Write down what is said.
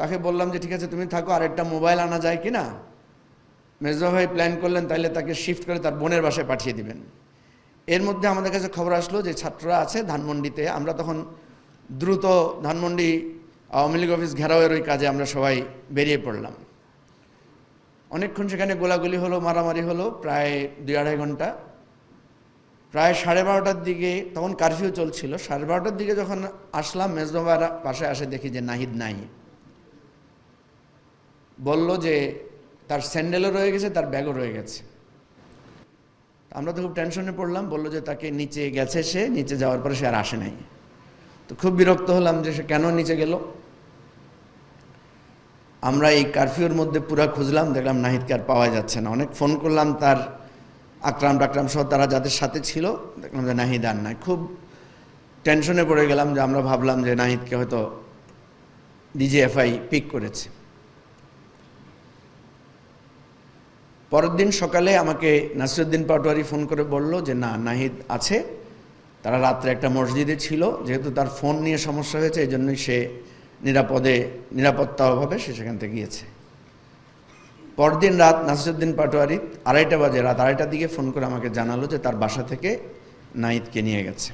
তাকে বললাম যে, ঠিক আছে, তুমি থাকো, আরেকটা মোবাইল আনা যায় কি না? মেজবা ভাই প্ল্যান করলেন, তাইলে তাকে শিফট করে তার বোনের বাসায় পাঠিয়ে দিবেন। এর মধ্যে আমাদের কাছে খবর আসলো যে, ছাত্ররা আছে ধানমন্ডিতে, আমরা তখন দ্রুত ধানমন্ডি আওয়ামী লীগ অফিস ঘেরাওয়ের ওই কাজে আমরা সবাই বেরিয়ে পড়লাম। অনেকক্ষণ সেখানে গোলাগুলি হলো, মারামারি হলো, প্রায় দুই আড়াই ঘণ্টা। প্রায় সাড়ে বারোটার দিকে তখন কারফিউ চলছিল, সাড়ে বারোটার দিকে যখন আসলাম মেজবাবার পাশে আসে দেখি যে, নাহিদ নাই। বলল যে তার স্যান্ডেলও রয়ে গেছে, তার ব্যাগও রয়ে গেছে। আমরা তো খুব টেনশনে পড়লাম, বলল যে তাকে নিচে গেছে সে, নিচে যাওয়ার পরে সে আর আসে নাই। তো খুব বিরক্ত হলাম যে সে কেন নিচে গেল। আমরা এই কারফিউর মধ্যে পুরা খুঁজলাম, দেখলাম নাহিদকে আর পাওয়া যাচ্ছে না। অনেক ফোন করলাম তার আকরাম টাকরাম সহ, তারা যাদের সাথে ছিল, দেখলাম যে নাহিদ আর নাই। খুব টেনশনে পড়ে গেলাম যে আমরা ভাবলাম যে নাহিদকে হয়তো ডিজিএফআই পিক করেছে। পরের দিন সকালে আমাকে নাসিরুদ্দিন পাটোয়ারি ফোন করে বলল যে, না, নাহিদ আছে। তারা রাত্রে একটা মসজিদে ছিল, যেহেতু তার ফোন নিয়ে সমস্যা হয়েছে, এই জন্যই সে নিরাপদে, নিরাপত্তা অভাবে সে সেখান থেকে গিয়েছে। পরদিন রাত নাসিরুদ্দিন পাটোয়ারি আড়াইটা বাজে, রাত আড়াইটার দিকে ফোন করে আমাকে জানালো যে, তার বাসা থেকে নাহিদকে নিয়ে গেছে।